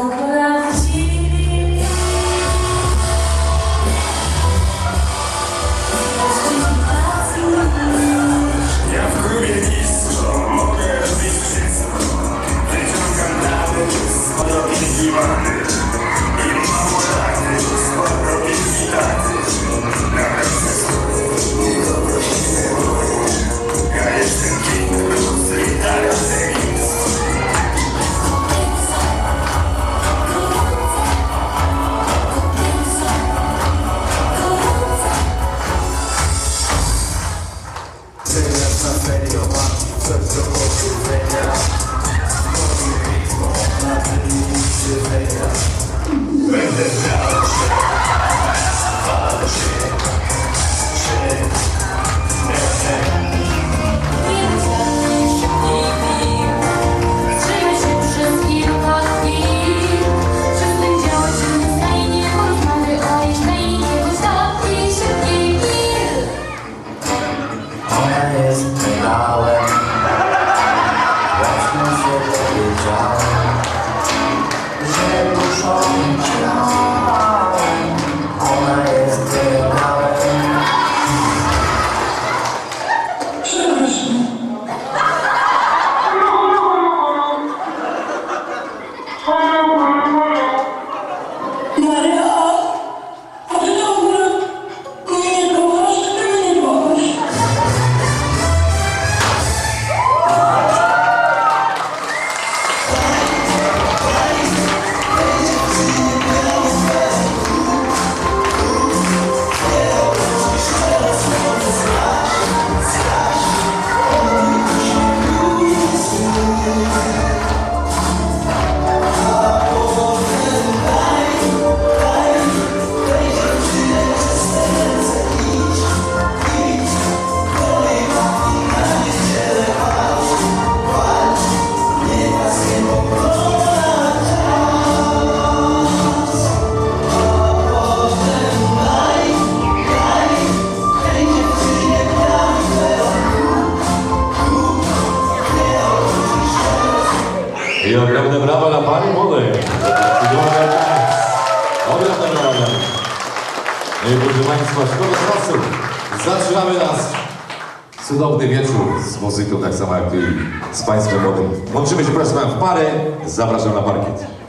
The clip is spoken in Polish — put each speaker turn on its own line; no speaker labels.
so good. Uwaga, czas. Obrada, obrada. Proszę Państwa, szkoda czasu. Zaczynamy nas. Cudowny wieczór z muzyką, tak samo jak i z Państwem młodym. Łączymy się, proszę w parę. Zapraszam na parkiet.